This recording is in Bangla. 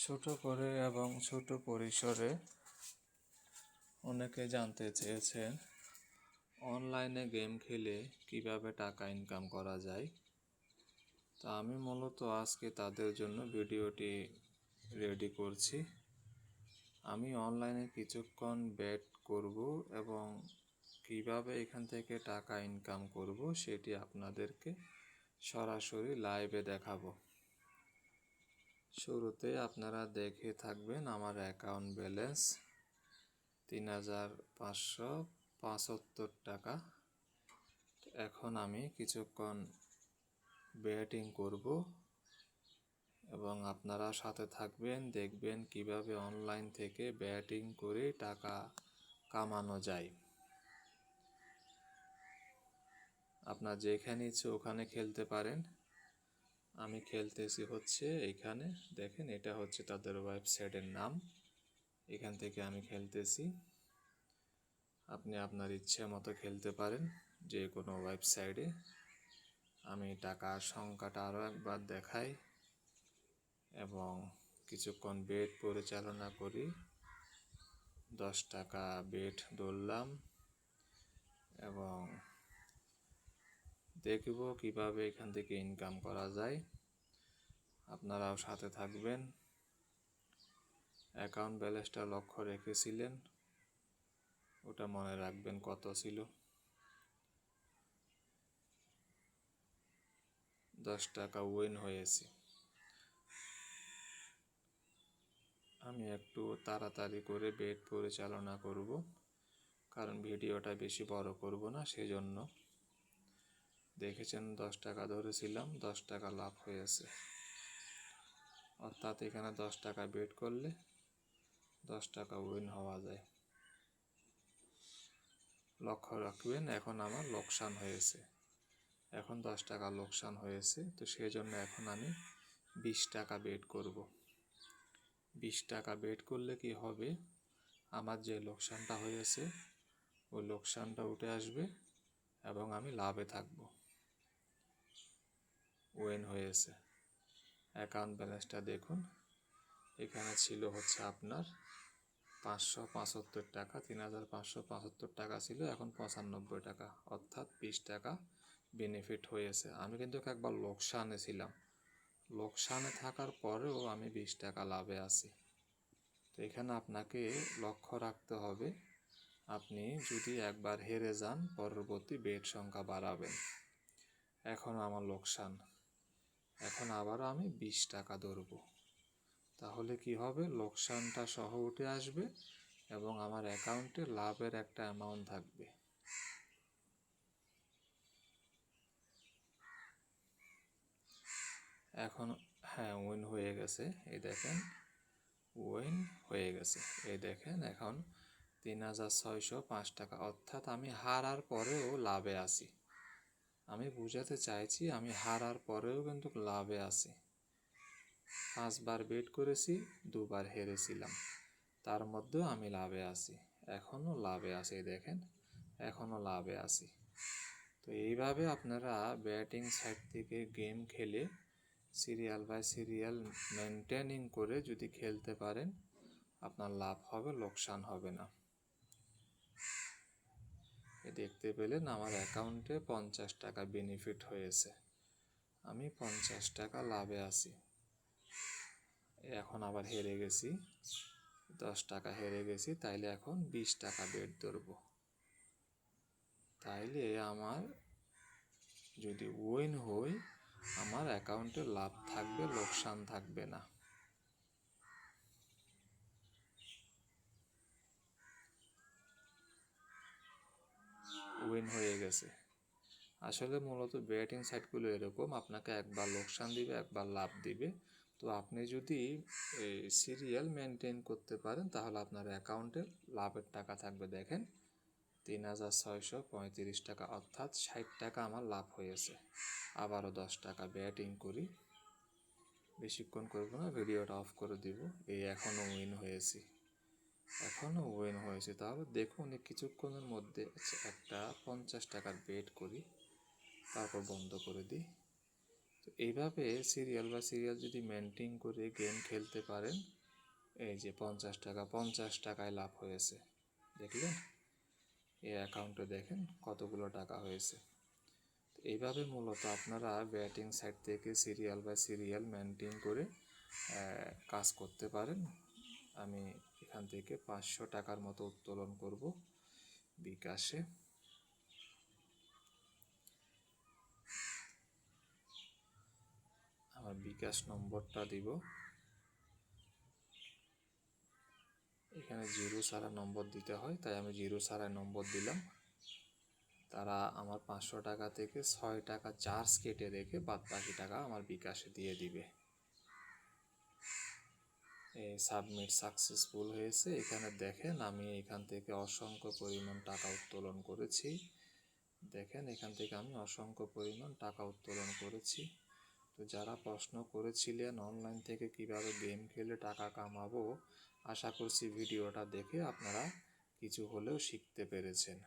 ছোট করে এবং ছোট পরিসরে অনেকে জানতে চেয়েছেন, অনলাইনে গেম খেলে কীভাবে টাকা ইনকাম করা যায়। তা আমি মূলত আজকে তাদের জন্য ভিডিওটি রেডি করছি। আমি অনলাইনে কিছুক্ষণ ব্যাট করব এবং কীভাবে এখান থেকে টাকা ইনকাম করব সেটি আপনাদেরকে সরাসরি লাইভে দেখাবো। শুরুতে আপনারা দেখে থাকবেন আমার অ্যাকাউন্ট ব্যালেন্স তিন হাজার পাঁচশো পঁচাত্তর টাকা। এখন আমি কিছুক্ষণ ব্যাটিং করব এবং আপনারা সাথে থাকবেন, দেখবেন কীভাবে অনলাইন থেকে ব্যাটিং করে টাকা কামানো যায়। আপনার যেখানে ইচ্ছে ওখানে খেলতে পারেন। আমি খেলতেছি হচ্ছে এখানে। দেখেন, এটা হচ্ছে তাদের ওয়েবসাইটের নাম। এখান থেকে আমি খেলতেছি। আপনি আপনার ইচ্ছে মতো খেলতে পারেন যে কোনো ওয়েবসাইটে আমি টাকার সংখ্যাটা আরও একবার দেখাই এবং কিছুক্ষণ বেড পরিচালনা করি। দশ টাকা বেড ধরলাম এবং দেখব কীভাবে এখান থেকে ইনকাম করা যায়। আপনারাও সাথে থাকবেন। অ্যাকাউন্ট ব্যালেন্সটা লক্ষ্য রেখেছিলেন। ওটা মনে রাখবেন কত ছিল। দশ টাকা উইন হয়েছে। আমি একটু তাড়াতাড়ি করে বেড পরিচালনা করব। কারণ ভিডিওটা বেশি বড় করব না, সেজন্য। দেখেছেন, দশ টাকা ধরেছিলাম, দশ টাকা লাভ হয়েছে অর্থাৎ এখানে দশ টাকা বেট করলে দশ টাকা উইন হওয়া যায়। লক্ষ্য রাখবেন, এখন আমার লোকসান হয়েছে। এখন দশ টাকা লোকসান হয়েছে, তো সেই জন্য এখন আমি বিশ টাকা বেট করব। বিশ টাকা বেট করলে কি হবে? আমার যে লোকসানটা হয়েছে, ওই লোকসানটা উঠে আসবে এবং আমি লাভে থাকব। ওয়েন হয়েছে। অ্যাকাউন্ট ব্যালেন্সটা দেখুন। এখানে ছিল হচ্ছে আপনার পাঁচশো পঁচাত্তর টাকা, তিন হাজার পাঁচশো পঁচাত্তর টাকা ছিল, এখন পঁচানব্বই টাকা, অর্থাৎ বিশ টাকা বেনিফিট হয়েছে। আমি কিন্তু একবার লোকসানে ছিলাম। লোকসানে থাকার পরেও আমি বিশ টাকা লাভে আছি। তো এখানে আপনাকে লক্ষ্য রাখতে হবে, আপনি যদি একবার হেরে যান, পরবর্তী বেড সংখ্যা বাড়াবেন। এখন আমার লোকসান। এখন আবারও আমি বিশ টাকা ধরবো। তাহলে কি হবে? লোকসানটা সহ উঠে আসবে এবং আমার অ্যাকাউন্টে লাভের একটা অ্যামাউন্ট থাকবে। এখন হ্যাঁ উইন হয়ে গেছে। এই দেখেন উইন হয়ে গেছে। এই দেখেন, এখন তিন হাজার ছয়শো পাঁচ টাকা। অর্থাৎ আমি হারার পরেও লাভে আছি। আমি বুঝাতে চাইছি, আমি হারার পরেও কিন্তু লাভে আছি। পাঁচবার বেট করেছি, দুবার হেরেছিলাম। তার মধ্যেও আমি লাভে আছি। এখনও লাভে আছি, দেখেন। এখনও লাভে আছি। তো এইভাবে আপনারা ব্যাটিং সাইড থেকে গেম খেলে, সিরিয়াল বাই সিরিয়াল মেনটেনিং করে যদি খেলতে পারেন, আপনার লাভ হবে, লোকসান হবে না। দেখতে পেলেন আমার অ্যাকাউন্টে পঞ্চাশ টাকা বেনিফিট হয়েছে। আমি পঞ্চাশ টাকা লাভে আছি। এখন আবার হেরে গেছি। দশ টাকা হেরে গেছি, তাইলে এখন বিশ টাকা বেড ধরব। তাইলে আমার যদি উইন হই, আমার অ্যাকাউন্টে লাভ থাকবে, লোকসান থাকবে না। উইন হয়ে গেছে। আসলে মূলত ব্যাটিং সাইটগুলো এরকম, আপনাকে একবার লোকসান দিবে, একবার লাভ দিবে। তো আপনি যদি এই সিরিয়াল মেনটেন করতে পারেন, তাহলে আপনার অ্যাকাউন্টে লাভের টাকা থাকবে। দেখেন, তিন হাজার ছয়শো পঁয়ত্রিশ টাকা, অর্থাৎ ষাট টাকা আমার লাভ হয়েছে। আবারও দশ টাকা ব্যাটিং করি। বেশিক্ষণ করব না ভিডিওটা অফ করে দিব। এই এখনও উইন হয়েছি। এখনও ওয়েন হয়েছে তাহলে দেখুন কিছুক্ষণের মধ্যে আচ্ছা, একটা পঞ্চাশ টাকার বেট করি তারপর বন্ধ করে দিই। তো এইভাবে সিরিয়াল বা সিরিয়াল যদি মেনটেন করে গেম খেলতে পারেন এই যে পঞ্চাশ টাকা পঞ্চাশ টাকায় লাভ হয়েছে দেখলেন? এই অ্যাকাউন্টে দেখেন কতগুলো টাকা হয়েছে। এইভাবে মূলত আপনারা ব্যাটিং সাইড থেকে সিরিয়াল বা সিরিয়াল মেনটেন করে কাজ করতে পারেন। আমি এখান থেকে পাঁচশো টাকার মতো উত্তোলন করব বিকাশে। আমার বিকাশ নম্বরটা দিব। এখানে জিরো সারা নম্বর দিতে হয়, তাই আমি জিরো সারা নম্বর দিলাম। তারা আমার পাঁচশো টাকা থেকে ছয় টাকা চার্জ কেটে রেখে বাদ বাকি টাকা আমার বিকাশে দিয়ে দিবে। সাবমিট সাকসেসফুল হয়েছে। এখানে দেখেন আমি এখান থেকে অসংখ্য পরিমাণ টাকা উত্তোলন করেছি। দেখেন এখান থেকে আমি অসংখ্য পরিমাণ টাকা উত্তোলন করেছি। তো যারা প্রশ্ন করেছিলেন অনলাইন থেকে কীভাবে গেম খেলে টাকা কামাবো, আশা করছি ভিডিওটা দেখে আপনারা কিছু হলেও শিখতে পেরেছেন।